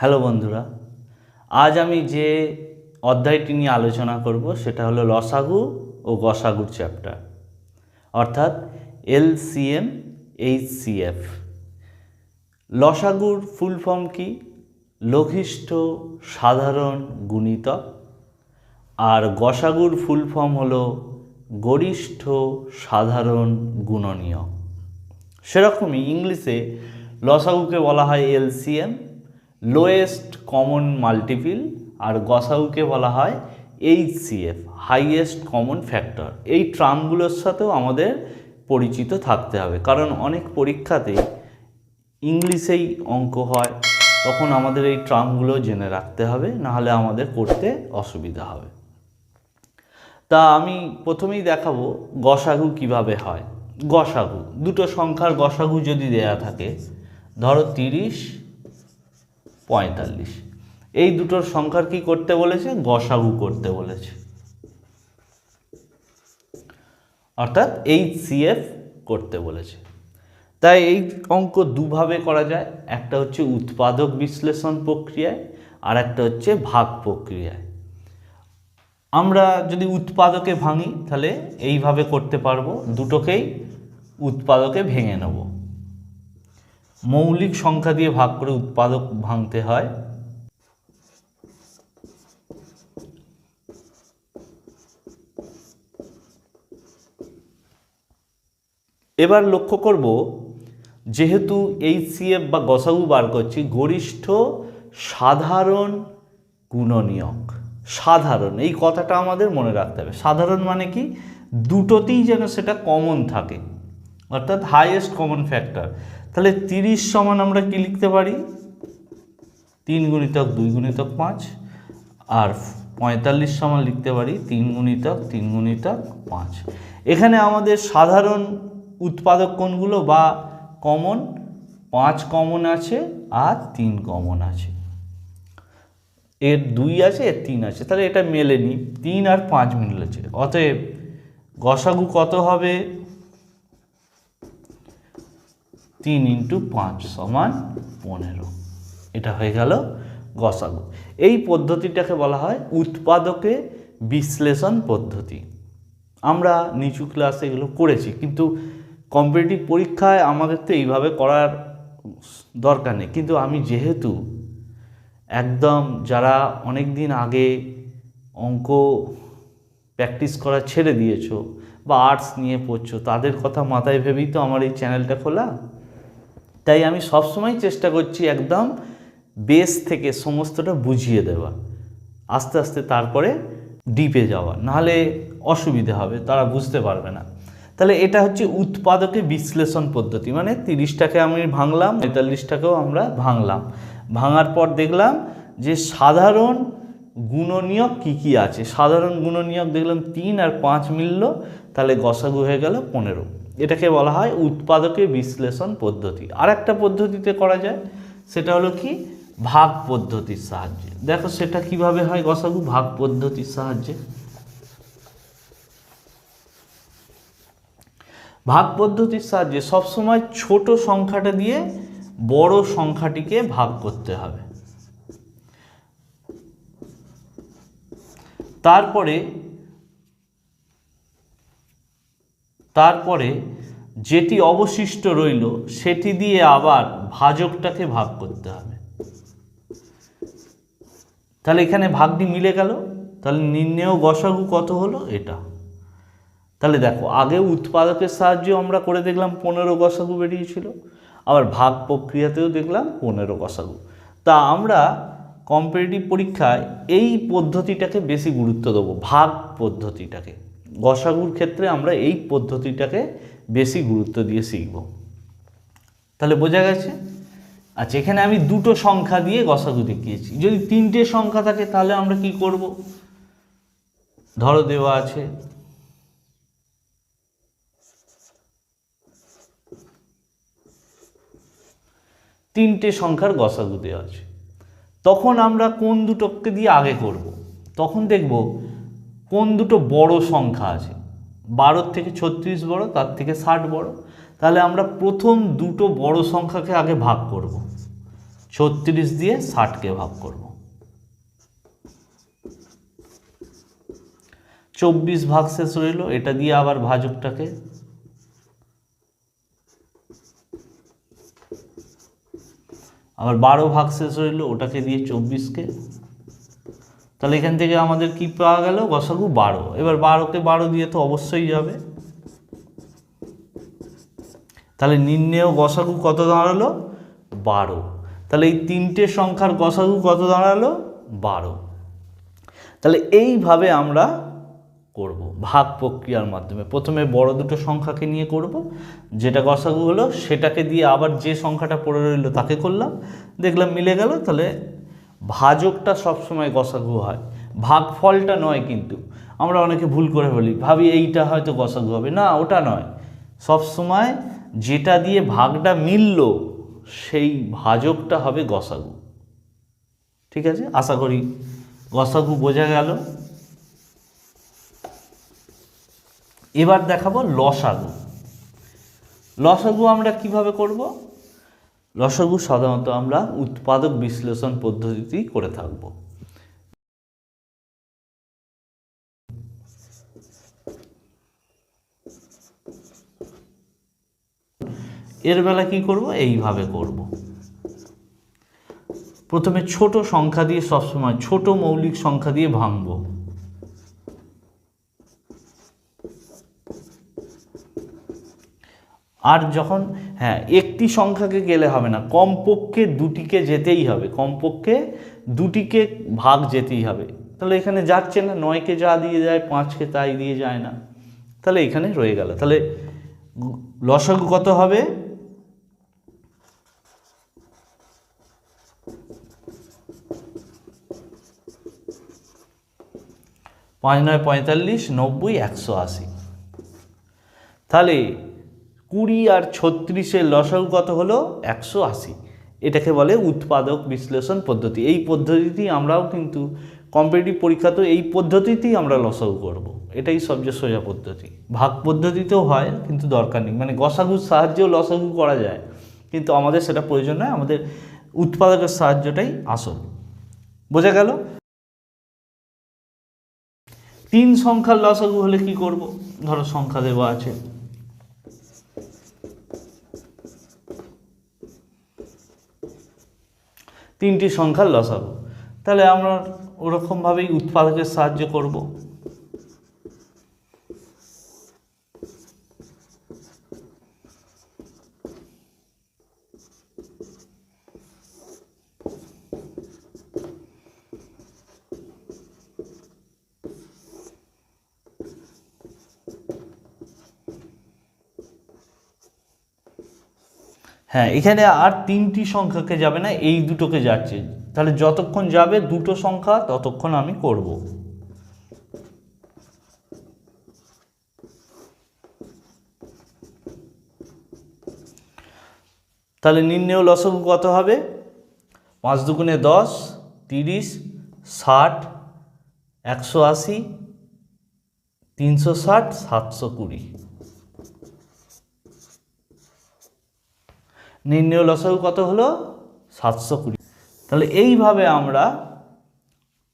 Hello বন্ধুরা, আজ আমি যে অধ্যায়টি নিয়ে আলোচনা করব সেটা হলো লসাগু ও গসাগুর চ্যাপ্টার, অর্থাৎ এল সি এলসিএম এইচসিএফ লসাগুর ফুল ফর্ম কি? লঘিষ্ঠ, সাধারণ, গুণিতক। আর গসাগুর ফুল ফর্ম হলো গরিষ্ঠ, সাধারণ, গুণনীয়। সেরকমই ইংলিশে লসাগুকে বলা হয় এলসিএম লোয়েস্ট কমন মাল্টিপিল আর গসাগুকে বলা হয় এইচসিএফ হাইয়েস্ট কমন ফ্যাক্টর এই ট্রামগুলোর সাথেও আমাদের পরিচিত থাকতে হবে। কারণ অনেক পরীক্ষাতে ইংলিশেই অঙ্ক হয়, তখন আমাদের এই ট্রামগুলো জেনে রাখতে হবে, নাহলে আমাদের করতে অসুবিধা হবে। তা আমি প্রথমেই দেখাবো গসাগু কীভাবে হয়। গসাগু দুটো সংখ্যার গসাগু যদি দেয়া থাকে, ধরো তিরিশ পঁয়তাল্লিশ। এই দুটোর সংখ্যার কি করতে বলেছে? গসাগু করতে বলেছে। অর্থাৎ এইচ সিএফ করতে বলেছে। তাই এই অঙ্ক দুভাবে করা যায়। একটা হচ্ছে উৎপাদক বিশ্লেষণ প্রক্রিয়ায়, আর একটা হচ্ছে ভাগ প্রক্রিয়ায়। আমরা যদি উৎপাদকে ভাঙি, তাহলে এইভাবে করতে পারব। দুটোকেই উৎপাদকে ভেঙে নেব। মৌলিক সংখ্যা দিয়ে ভাগ করে উৎপাদক ভাঙতে হয়। এবার লক্ষ্য করব, যেহেতু এইচসিএফ বা গসাগু বার করছি, গরিষ্ঠ, সাধারণ, গুণনীয়ক। সাধারণ, এই কথাটা আমাদের মনে রাখতে হবে। সাধারণ মানে কি? দুটোতেই যেন সেটা কমন থাকে, অর্থাৎ হাইয়েস্ট কমন ফ্যাক্টর তাহলে তিরিশ সমান আমরা কি লিখতে পারি? তিন গুণিতক দুই গুণিতক পাঁচ, আর পঁয়তাল্লিশ সমান লিখতে পারি তিন গুণিতক তিন গুণিতক পাঁচ। এখানে আমাদের সাধারণ উৎপাদক কোনগুলো? বা কমন, পাঁচ কমন আছে আর তিন কমন আছে। এর দুই আছে, এর তিন আছে। তাহলে এটা মেলেনি তিন আর পাঁচ মিলেছে অতএব গসাগু কত হবে? তিন ইন্টু পাঁচ সমান পনেরো। এটা হয়ে গেল গসাগু। এই পদ্ধতিটাকে বলা হয় উৎপাদকে বিশ্লেষণ পদ্ধতি। আমরা নিচু ক্লাসে এগুলো করেছি, কিন্তু কম্পিটিটিভ পরীক্ষায় আমাদের তো এইভাবে করার দরকার নেই। কিন্তু আমি যেহেতু একদম যারা অনেক দিন আগে অঙ্ক প্র্যাকটিস করা ছেড়ে দিয়েছ বা আর্টস নিয়ে পড়ছো, তাদের কথা মাথায় ভেবেই তো আমার এই চ্যানেলটা খোলা। তাই আমি সবসময় চেষ্টা করছি একদম বেস থেকে সমস্তটা বুঝিয়ে দেওয়া। আস্তে আস্তে তারপরে ডিপে যাওয়া। নাহলে অসুবিধা হবে, তারা বুঝতে পারবে না। তাহলে এটা হচ্ছে উৎপাদকে বিশ্লেষণ পদ্ধতি। মানে তিরিশটাকে আমি ভাঙলাম, পঁয়তাল্লিশটাকেও আমরা ভাঙলাম। ভাঙার পর দেখলাম যে সাধারণ গুণনীয়ক কি কি আছে? সাধারণ গুণনীয়ক দেখলাম তিন আর পাঁচ মিলল তাহলে গসাগু হয়ে গেল পনেরো। এটাকে বলা হয় উৎপাদকে বিশ্লেষণ পদ্ধতি। আর একটা পদ্ধতিতে করা যায়, সেটা হলো কি? ভাগ পদ্ধতির সাহায্যে। দেখো সেটা কীভাবে হয় গসাগু? ভাগ পদ্ধতির সাহায্যে। ভাগ পদ্ধতির সাহায্যে সবসময় ছোট সংখ্যাটা দিয়ে বড় সংখ্যাটিকে ভাগ করতে হবে। তারপরে তারপরে যেটি অবশিষ্ট রইল, সেটি দিয়ে আবার ভাজকটাকে ভাগ করতে হবে। তাহলে এখানে ভাগটি মিলে গেল। তাহলে নির্ণেয় গসাগু কত হলো? এটা। তাহলে দেখো, আগে উৎপাদকের সাহায্যে আমরা করে দেখলাম পনেরো গসাগু বেরিয়েছিল। আবার ভাগ প্রক্রিয়াতেও দেখলাম পনেরো গসাগু। তা আমরা কম্পিটিটিভ পরীক্ষায় এই পদ্ধতিটাকে বেশি গুরুত্ব দেবো, ভাগ পদ্ধতিটাকে। গসাগুর ক্ষেত্রে আমরা এই পদ্ধতিটাকে বেশি গুরুত্ব দিয়ে শিখব। তাহলে বোঝা গেছে? আচ্ছা এখানে আমি দুটো সংখ্যা দিয়ে গসাগু দেখিয়েছি। যদি তিনটে সংখ্যা থাকে, তাহলে আমরা কি করব? ধরো দেওয়া আছে। তিনটে সংখ্যার গসাগু দেওয়া আছে। তখন আমরা কোন দুটোকে দিয়ে আগে করব। তখন দেখব কোন দুটো বড় সংখ্যা আছে? বারোর থেকে ছত্রিশ বড়, তার থেকে ষাট বড়। তাহলে আমরা প্রথম দুটো বড় সংখ্যাকে আগে ভাগ করব। ছত্রিশ দিয়ে ষাটকে ভাগ করব। চব্বিশ ভাগ শেষ রইল, এটা দিয়ে আবার ভাজকটাকে। আবার বারো ভাগ শেষ রইল, ওটাকে দিয়ে চব্বিশকে। তাহলে এখান থেকে আমাদের কি পাওয়া গেল? গসাগু বারো। এবার বারোকে বারো দিয়ে তো অবশ্যই যাবে। তাহলে নির্ণেয় গসাগু কত দাঁড়াল? বারো। তাহলে এই তিনটে সংখ্যার গসাগু কত দাঁড়াল? বারো। তাহলে এইভাবে আমরা করব ভাগ প্রক্রিয়ার মাধ্যমে। প্রথমে বড় দুটো সংখ্যাকে নিয়ে করব। যেটা গসাগু হলো সেটাকে দিয়ে আবার যে সংখ্যাটা পড়ে রইল তাকে করলাম। দেখলাম মিলে গেল, তাহলে ভাজকটা সবসময় গসাগু হয়। ভাগফলটা নয় কিন্তু। আমরা অনেকে ভুল করে বলি, ভাবি এইটা হয়তো গসাগু হবে। না, ওটা নয়। সবসময় যেটা দিয়ে ভাগটা মিলল, সেই ভাজকটা হবে গসাগু। ঠিক আছে? আশা করি গসাগু বোঝা গেল। এবার দেখাবো লসাগু। লসাগু আমরা কীভাবে করব? লসাগু সাধারণত আমরা উৎপাদক বিশ্লেষণ পদ্ধতিতেই করে থাকব। এর বেলা কি করব? এইভাবে করব। প্রথমে ছোট সংখ্যা দিয়ে সবসময় ছোট মৌলিক সংখ্যা দিয়ে ভাঙবো। আর যখন হ্যাঁ একটি সংখ্যাকে গেলে হবে না। কমপক্ষে দুটিকে যেতেই হবে। কমপক্ষে দুটিকে ভাগ যেতেই হবে। তাহলে এখানে যাচ্ছে না, নয়কে যা দিয়ে যায়, পাঁচকে তাই দিয়ে যায় না। তাহলে এখানে রয়ে গেল। তাহলে লসাগু কত হবে? পাঁচ নয় পঁয়তাল্লিশ, নব্বই, একশো আশি। তাহলে কুড়ি আর ছত্রিশের লসাগু কত হলো? একশো আশি। এটাকে বলে উৎপাদক বিশ্লেষণ পদ্ধতি। এই পদ্ধতিটি আমরাও কিন্তু কম্পিটিটিভ পরীক্ষাতেও এই পদ্ধতিতেই আমরা লসাগু করব। এটাই সবচেয়ে সোজা পদ্ধতি। ভাগ পদ্ধতিতেও হয়, কিন্তু দরকার নেই। মানে গসাগুর সাহায্যেও লসাগু করা যায়, কিন্তু আমাদের সেটা প্রয়োজন নয়। আমাদের উৎপাদকের সাহায্যটাই আসল। বোঝা গেল? তিন সংখ্যার লসাগু হলে কি করব? ধরো সংখ্যা দেওয়া আছে। তিনটি সংখ্যার লসাগু। তাহলে আমরা ওরকমভাবেই উৎপাদকের সাহায্য করব। হ্যাঁ এখানে আর তিনটি সংখ্যাকে যাবে না, এই দুটোকে যাচ্ছে। তাহলে যতক্ষণ যাবে দুটো সংখ্যা, ততক্ষণ আমি করব। তাহলে নির্ণয় লসগু কত হবে? পাঁচ দুগুণে দশ, তিরিশ, ষাট, একশো আশি, তিনশো ষাট, সাতশো কুড়ি। নির্ণয় লসাগু কত হলো? সাতশো কুড়ি। তাহলে এইভাবে আমরা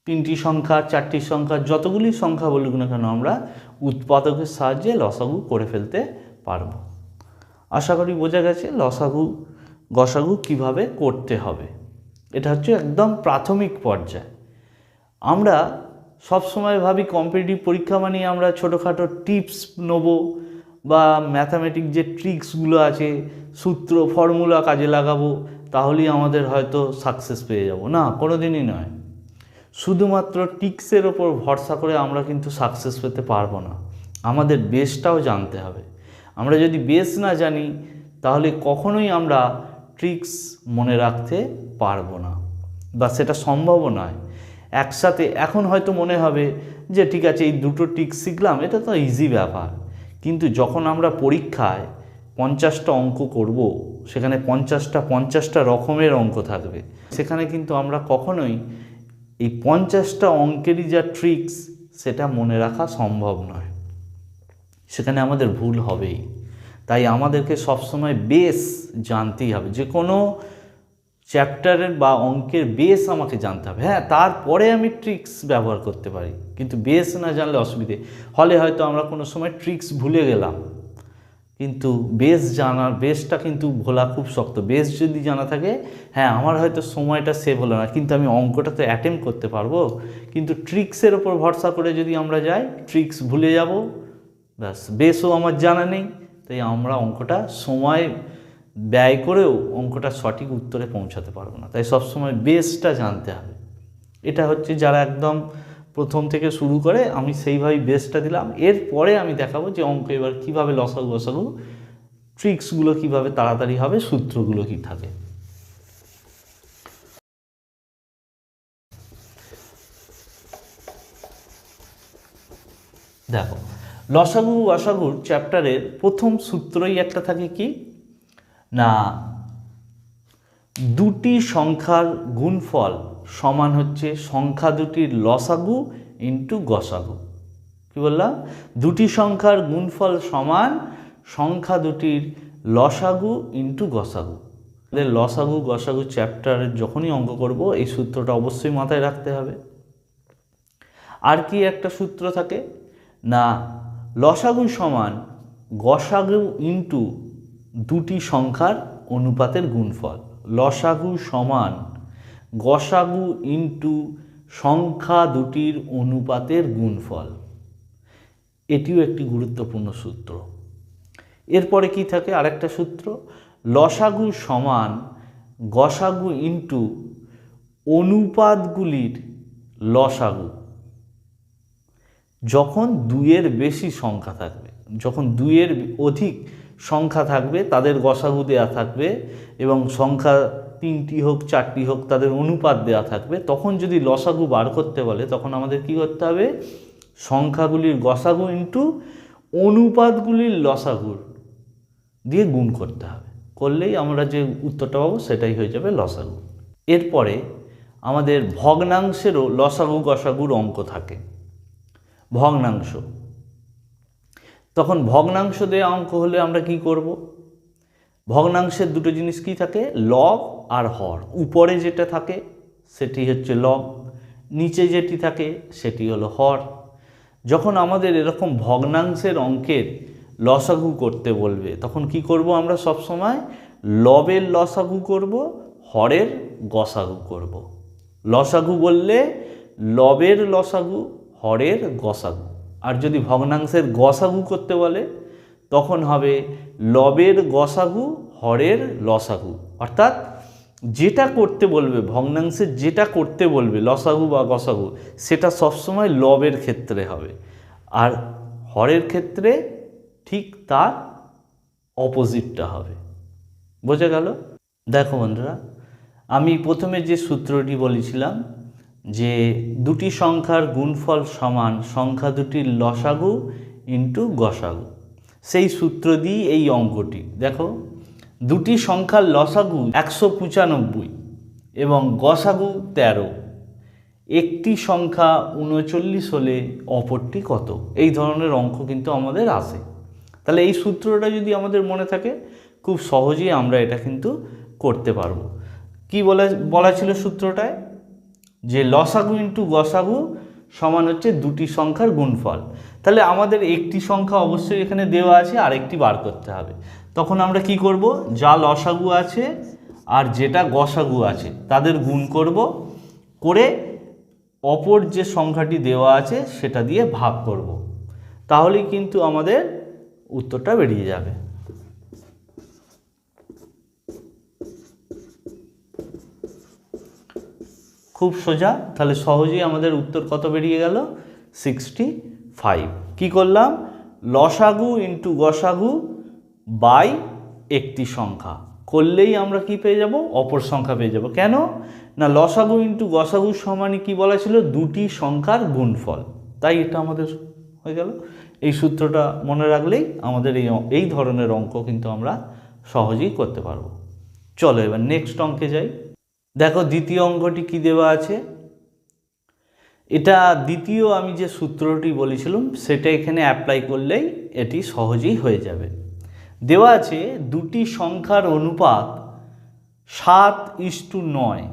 তিনটি সংখ্যা, চারটি সংখ্যা, যতগুলি সংখ্যা বলুক না কেন, আমরা উৎপাদকের সাহায্যে লসাগু করে ফেলতে পারব। আশা করি বোঝা গেছে লসাগু, গসাগু কীভাবে করতে হবে। এটা হচ্ছে একদম প্রাথমিক পর্যায়। আমরা সব সময় ভাবি কম্পিটিটিভ পরীক্ষা মানে আমরা ছোটোখাটো টিপস নেব বা ম্যাথামেটিক যে ট্রিক্সগুলো আছে, সূত্র ফর্মুলা কাজে লাগাবো, তাহলেই আমাদের হয়তো সাকসেস পেয়ে যাব। না কোনো দিনই নয়। শুধুমাত্র টিক্সের ওপর ভরসা করে আমরা কিন্তু সাকসেস পেতে পারব না। আমাদের বেসটাও জানতে হবে। আমরা যদি বেস না জানি, তাহলে কখনোই আমরা ট্রিক্স মনে রাখতে পারব না। বা সেটা সম্ভবও নয়। একসাথে এখন হয়তো মনে হবে যে, ঠিক আছে, এই দুটো ট্রিক্স শিখলাম, এটা তো ইজি ব্যাপার। কিন্তু যখন আমরা পরীক্ষায় পঞ্চাশটা অঙ্ক করব, সেখানে পঞ্চাশটা পঞ্চাশটা রকমের অঙ্ক থাকবে। সেখানে কিন্তু আমরা কখনোই এই পঞ্চাশটা অঙ্কেরই যা ট্রিক্স সেটা মনে রাখা সম্ভব নয়। সেখানে আমাদের ভুল হবেই। তাই আমাদেরকে সবসময় বেস জানতেই হবে। যে কোনো চ্যাপ্টারের বা অঙ্কের বেস আমাকে জানতে হবে। হ্যাঁ তারপরে আমি ট্রিক্স ব্যবহার করতে পারি। কিন্তু বেস না জানলে অসুবিধে। হলে হয়তো আমরা কোনো সময় ট্রিক্স ভুলে গেলাম। কিন্তু বেস জানার বেসটা কিন্তু ভোলা খুব শক্ত। বেস যদি জানা থাকে হ্যাঁ আমার হয়তো সময়টা সেভ হলো না। কিন্তু আমি অঙ্কটা তো অ্যাটেম্প করতে পারব। কিন্তু ট্রিক্সের ওপর ভরসা করে যদি আমরা যাই ট্রিক্স ভুলে যাব, ব্যাস বেসও আমার জানা নেই। তাই আমরা অঙ্কটা সময় ব্যয় করেও অঙ্কটা সঠিক উত্তরে পৌঁছাতে পারব না। তাই সবসময় বেসটা জানতে হবে। এটা হচ্ছে যারা একদম প্রথম থেকে শুরু করে, আমি সেইভাবেই বেসটা দিলাম। এরপরে আমি দেখাবো যে অঙ্ক এবার কীভাবে লসাগু গসাগু ট্রিক্সগুলো কীভাবে তাড়াতাড়ি হবে, সূত্রগুলো কি থাকে। দেখো, লসাগু গসাগুর চ্যাপ্টারের প্রথম সূত্রই একটা থাকে কি? না, দুটি সংখ্যার গুণফল সমান হচ্ছে সংখ্যা দুটির লসাগু ইন্টু গসাগু। কি বললাম? দুটি সংখ্যার গুণফল সমান সংখ্যা দুটির লসাগু ইন্টু গসাগু। লসাগু গসাগু চ্যাপ্টারের যখনই অঙ্ক করব, এই সূত্রটা অবশ্যই মাথায় রাখতে হবে। আর কি একটা সূত্র থাকে? না, লসাগু সমান গসাগু ইন্টু দুটি সংখ্যার অনুপাতের গুণফল। লসাগু সমান গসাগু ইন্টু সংখ্যা দুটির অনুপাতের গুণফল। এটিও একটি গুরুত্বপূর্ণ সূত্র। এরপরে কি থাকে আরেকটা সূত্র? লসাগু সমান গসাগু ইন্টু অনুপাতগুলির লসাগু। যখন দুইয়ের বেশি সংখ্যা থাকবে, যখন দুইয়ের অধিক সংখ্যা থাকবে, তাদের গসাগু দেওয়া থাকবে এবং সংখ্যা তিনটি হোক, চারটি হোক, তাদের অনুপাত দেওয়া থাকবে। তখন যদি লসাগু বার করতে বলে, তখন আমাদের কি করতে হবে? সংখ্যাগুলির গসাগু ইন্টু অনুপাতগুলির লসাগুর দিয়ে গুণ করতে হবে। করলেই আমরা যে উত্তরটা পাবো, সেটাই হয়ে যাবে লসাগু। এরপরে আমাদের ভগ্নাংশেরও লসাগু গসাগুর অঙ্ক থাকে। ভগ্নাংশ তখন ভগ্নাংশ দেওয়া অঙ্ক হলে আমরা কি করব? ভগ্নাংশের দুটো জিনিস কি থাকে? লব আর হর। উপরে যেটা থাকে, সেটি হচ্ছে লব নিচে যেটি থাকে, সেটি হলো হর। যখন আমাদের এরকম ভগ্নাংশের অঙ্কের লসাগু করতে বলবে, তখন কি করব আমরা সব সময়? লবের লসাগু করব, হরের গসাগু করব। লসাগু বললে লবের লসাগু, হরের গসাগু। আর যদি ভগ্নাংশের গসাগু করতে বলে, তখন হবে লবের গসাগু, হরের লসাগু। অর্থাৎ যেটা করতে বলবে ভগ্নাংশের যেটা করতে বলবে, লসাগু বা গসাগু, সেটা সবসময় লবের ক্ষেত্রে হবে। আর হরের ক্ষেত্রে ঠিক তার অপোজিটটা হবে। বোঝা গেল? দেখো বন্ধুরা, আমি প্রথমে যে সূত্রটি বলেছিলাম যে দুটি সংখ্যার গুণফল সমান, সংখ্যা দুটির লসাগু ইন্টু গসাগু। সেই সূত্র দিয়ে এই অঙ্কটি। দেখো, দুটি সংখ্যার লসাগু একশো পঁচানব্বই এবং গসাগু তেরো। একটি সংখ্যা উনচল্লিশ হলে অপরটি কত? এই ধরনের অঙ্ক কিন্তু আমাদের আসে তাহলে এই সূত্রটা যদি আমাদের মনে থাকে, খুব সহজেই আমরা এটা কিন্তু করতে পারব। কি বলে, বলা ছিল সূত্রটায়? যে লসাগু ইন্টু গসাগু সমান হচ্ছে দুটি সংখ্যার গুণফল। তাহলে আমাদের একটি সংখ্যা অবশ্যই এখানে দেওয়া আছে আর একটি বার করতে হবে। তখন আমরা কি করব? যা লসাগু আছে আর যেটা গসাগু আছে, তাদের গুণ করব করে অপর যে সংখ্যাটি দেওয়া আছে সেটা দিয়ে ভাগ করব। তাহলেই কিন্তু আমাদের উত্তরটা বেরিয়ে যাবে। খুব সোজা, তাহলে সহজেই আমাদের উত্তর কত বেরিয়ে গেল? সিক্সটি ফাইভ কী করলাম? লসাগু ইন্টু গসাগু বাই একটি সংখ্যা। করলেই আমরা কি পেয়ে যাব? অপর সংখ্যা পেয়ে যাব। কেন? না, লসাগু ইন্টু গসাগু সমানই কি বলা ছিল? দুটি সংখ্যার গুণফল। তাই এটা আমাদের হয়ে গেল। এই সূত্রটা মনে রাখলেই আমাদের এই এই ধরনের অঙ্ক কিন্তু আমরা সহজেই করতে পারব। চলো এবার নেক্সট অঙ্কে যাই। দেখো দ্বিতীয় অঙ্কটি কি দেওয়া আছে? এটা দ্বিতীয় আমি যে সূত্রটি বলেছিলাম, সেটা এখানে অ্যাপ্লাই করলেই এটি সহজেই হয়ে যাবে। দেওয়া আছে দুটি সংখ্যার অনুপাত সাত ইস টু নয়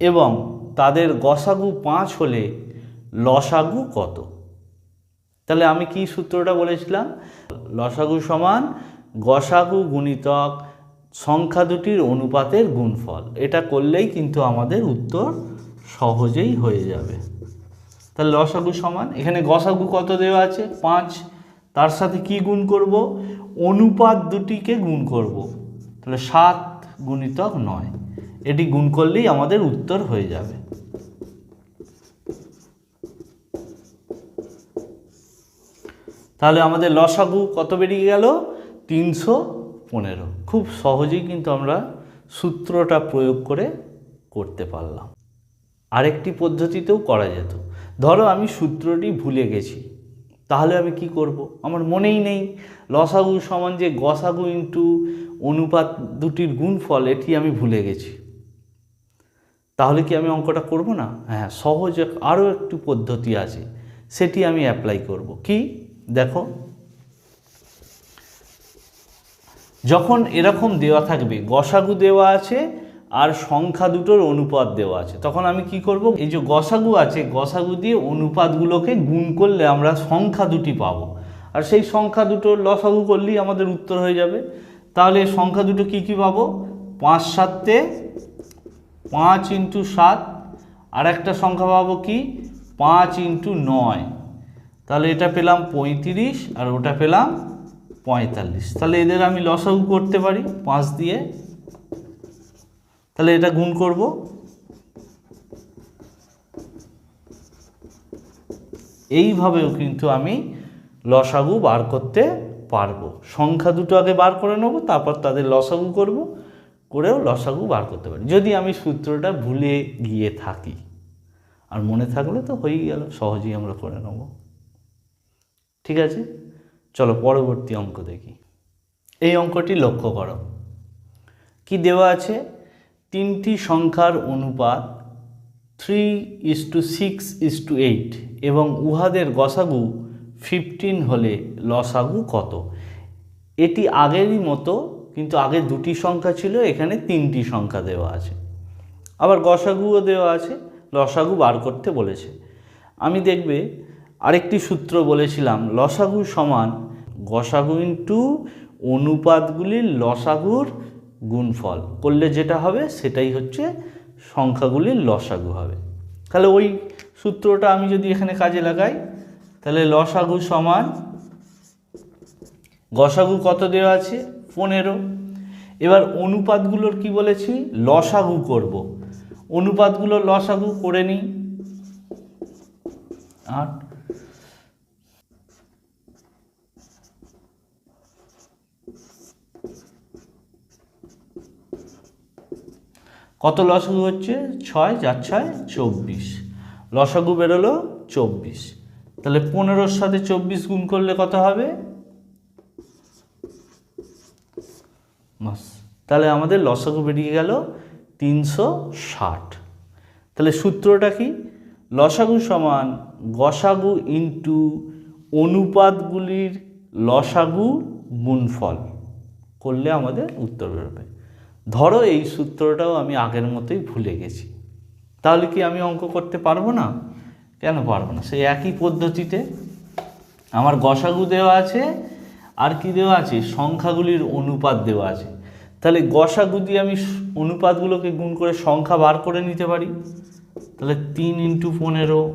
এবং তাদের গসাগু পাঁচ হলে লসাগু কত? তাহলে আমি কি সূত্রটা বলেছিলাম? লসাগু সমান গসাগু গুণিতক সংখ্যা দুটির অনুপাতের গুণফল। এটা করলেই কিন্তু আমাদের উত্তর সহজেই হয়ে যাবে। তাহলে লসাগু সমান, এখানে গসাগু কত দেওয়া আছে? পাঁচ। তার সাথে কি গুণ করব? অনুপাত দুটিকে গুণ করব। তাহলে সাত গুণিতক নয়। এটি গুণ করলেই আমাদের উত্তর হয়ে যাবে। তাহলে আমাদের লসাগু কত বেরিয়ে গেল? তিনশো পনেরো। খুব সহজেই কিন্তু আমরা সূত্রটা প্রয়োগ করে করতে পারলাম। আরেকটি পদ্ধতিতেও করা যেত। ধরো আমি সূত্রটি ভুলে গেছি। তাহলে আমি কি করব? আমার মনেই নেই। লসাগু সমান যে গসাগু ইন্টু অনুপাত দুটির গুণফল, এটি আমি ভুলে গেছি। তাহলে কি আমি অঙ্কটা করব না? হ্যাঁ সহজ আরও একটু পদ্ধতি আছে। সেটি আমি অ্যাপ্লাই করব। কি? দেখো। যখন এরকম দেওয়া থাকবে, গসাগু দেওয়া আছে আর সংখ্যা দুটোর অনুপাত দেওয়া আছে, তখন আমি কি করব? এই যে গসাগু আছে, গসাগু দিয়ে অনুপাতগুলোকে গুণ করলে আমরা সংখ্যা দুটি পাবো। আর সেই সংখ্যা দুটোর লসাগু করলেই আমাদের উত্তর হয়ে যাবে। তাহলে সংখ্যা দুটো কি কি পাবো? পাঁচ সাতে পাঁচ ইন্টু সাত, আর একটা সংখ্যা পাবো কি? পাঁচ ইন্টু নয়। তাহলে এটা পেলাম পঁয়ত্রিশ, আর ওটা পেলাম পঁয়তাল্লিশ। তাহলে এদের আমি লসাগু করতে পারি, পাঁচ দিয়ে। তাহলে এটা গুণ করব। এইভাবেও কিন্তু আমি লসাগু বার করতে পারব। সংখ্যা দুটো আগে বার করে নেব, তারপর তাদের লসাগু করব, করেও লসাগু বার করতে পারি। যদি আমি সূত্রটা ভুলে গিয়ে থাকি, আর মনে থাকলে তো হয়েই গেল, সহজেই আমরা করে নেব। ঠিক আছে? চলো পরবর্তী অঙ্ক দেখি। এই অঙ্কটি লক্ষ্য করো। কি দেওয়া আছে? তিনটি সংখ্যার অনুপাত three is to six is to eight এবং উহাদের গসাগু ফিফটিন হলে লসাগু কত? এটি আগেরই মতো, কিন্তু আগে দুটি সংখ্যা ছিল, এখানে তিনটি সংখ্যা দেওয়া আছে। আবার গসাগুও দেওয়া আছে, লসাগু বার করতে বলেছে। আমি দেখবে আরেকটি সূত্র বলেছিলাম, লসাগু সমান গসাগু ইন্টু অনুপাতগুলির লসাগুর গুণফল। করলে যেটা হবে, সেটাই হচ্ছে সংখ্যাগুলির লসাগু হবে। তাহলে ওই সূত্রটা আমি যদি এখানে কাজে লাগাই, তাহলে লসাগু সমান গসাগু কত দেওয়া আছে? পনেরো। এবার অনুপাতগুলোর কি বলেছি? লসাগু করব। অনুপাতগুলো লসাগু করে নিই। আট। কত লসাগু হচ্ছে? ছয় চার ছয়, চব্বিশ। লসাগু বেরোলো চব্বিশ। তাহলে পনেরোর সাথে চব্বিশ গুণ করলে কত হবে? তাহলে আমাদের লসাগু বেরিয়ে গেল তিনশো ষাট। তাহলে সূত্রটা কি? লসাগু সমান গসাগু ইন্টু অনুপাতগুলির লসাগু গুণফল। করলে আমাদের উত্তর বেরোবে। ধরো এই সূত্রটাও আমি আগের মতোই ভুলে গেছি। তাহলে কি আমি অঙ্ক করতে পারব না? কেন পারব না? সেই একই পদ্ধতিতে আমার গসাগু দেওয়া আছে, আর কি দেওয়া আছে? সংখ্যাগুলির অনুপাত দেওয়া আছে। তাহলে গসাগু দিয়ে আমি অনুপাতগুলোকে গুণ করে সংখ্যা বার করে নিতে পারি। তাহলে তিন ইন্টু পনেরো,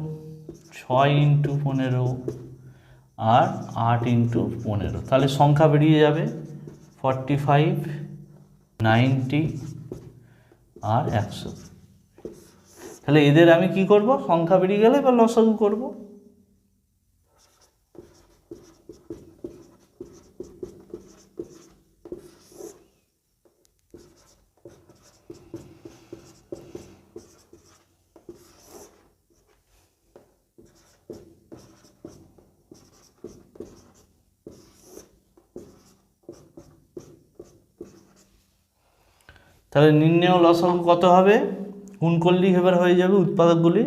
ছয় ইন্টু পনেরো, আর আট ইন্টু পনেরো। তাহলে সংখ্যা বেরিয়ে যাবে। ফর্টি ফাইভ নাইনটি আর একশো। তাহলে এদের আমি কি করব? সংখ্যা বেরিয়ে গেলে এবার লসাগু করব। তাহলে নির্ণয় লসাগু কত হবে? গুণ করলেই এবার হয়ে যাবে উৎপাদকগুলি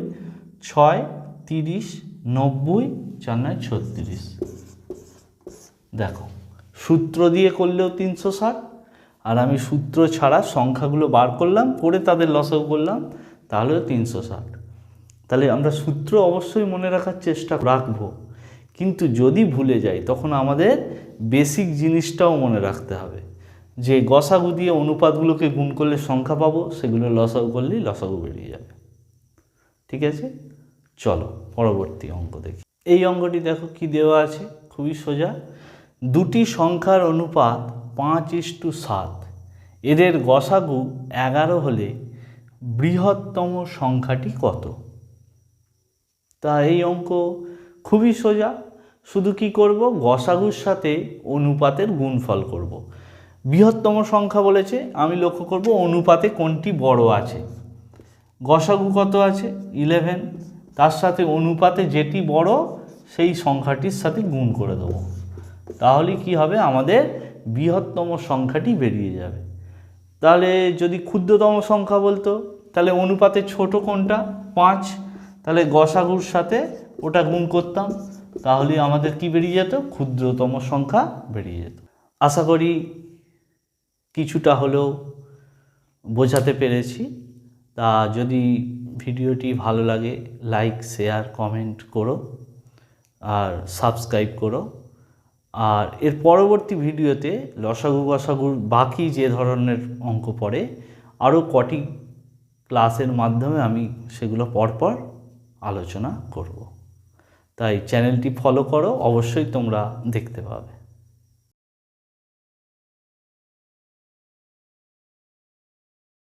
ছয়, তিরিশ, নব্বই, চার নয়, ছত্রিশ। দেখো, সূত্র দিয়ে করলেও তিনশো ষাট, আর আমি সূত্র ছাড়া সংখ্যাগুলো বার করলাম, করে তাদের লসাগু করলাম তাহলে তিনশো ষাট। তাহলে আমরা সূত্র অবশ্যই মনে রাখার চেষ্টা রাখব। কিন্তু যদি ভুলে যাই, তখন আমাদের বেসিক জিনিসটাও মনে রাখতে হবে। যে গসাগু দিয়ে অনুপাতগুলোকে গুণ করলে সংখ্যা পাবো, সেগুলো লসাগু করলেই লসাগু বেরিয়ে যাবে। ঠিক আছে? চলো, পরবর্তী অঙ্ক দেখি। এই অঙ্কটি দেখো কি দেওয়া আছে? খুবই সোজা। দুটি সংখ্যার অনুপাত পাঁচ ইস্টু সাত। এদের গসাগু এগারো হলে বৃহত্তম সংখ্যাটি কত? তা এই অঙ্ক খুবই সোজা। শুধু কি করব? গসাগুর সাথে অনুপাতের গুণফল করব। বৃহত্তম সংখ্যা বলেছে, আমি লক্ষ্য করব অনুপাতে কোনটি বড় আছে। গসাগু কত আছে? ইলেভেন তার সাথে অনুপাতে যেটি বড়, সেই সংখ্যাটির সাথে গুণ করে দেবো। তাহলে কি হবে? আমাদের বৃহত্তম সংখ্যাটি বেরিয়ে যাবে। তাহলে যদি ক্ষুদ্রতম সংখ্যা বলতো, তাহলে অনুপাতে ছোট কোনটা? পাঁচ। তাহলে গসাগুর সাথে ওটা গুণ করতাম, তাহলে আমাদের কি বেরিয়ে যেত? ক্ষুদ্রতম সংখ্যা বেরিয়ে যেত। আশা করি কিছুটা হলেও বোঝাতে পেরেছি। তা যদি ভিডিওটি ভালো লাগে লাইক শেয়ার কমেন্ট করো আর সাবস্ক্রাইব করো। আর এর পরবর্তী ভিডিওতে লসাগু গসাগুর বাকি যে ধরনের অঙ্ক পড়ে, আরও কটি ক্লাসের মাধ্যমে আমি সেগুলো পরপর আলোচনা করব। তাই চ্যানেলটি ফলো করো, অবশ্যই তোমরা দেখতে পাবে।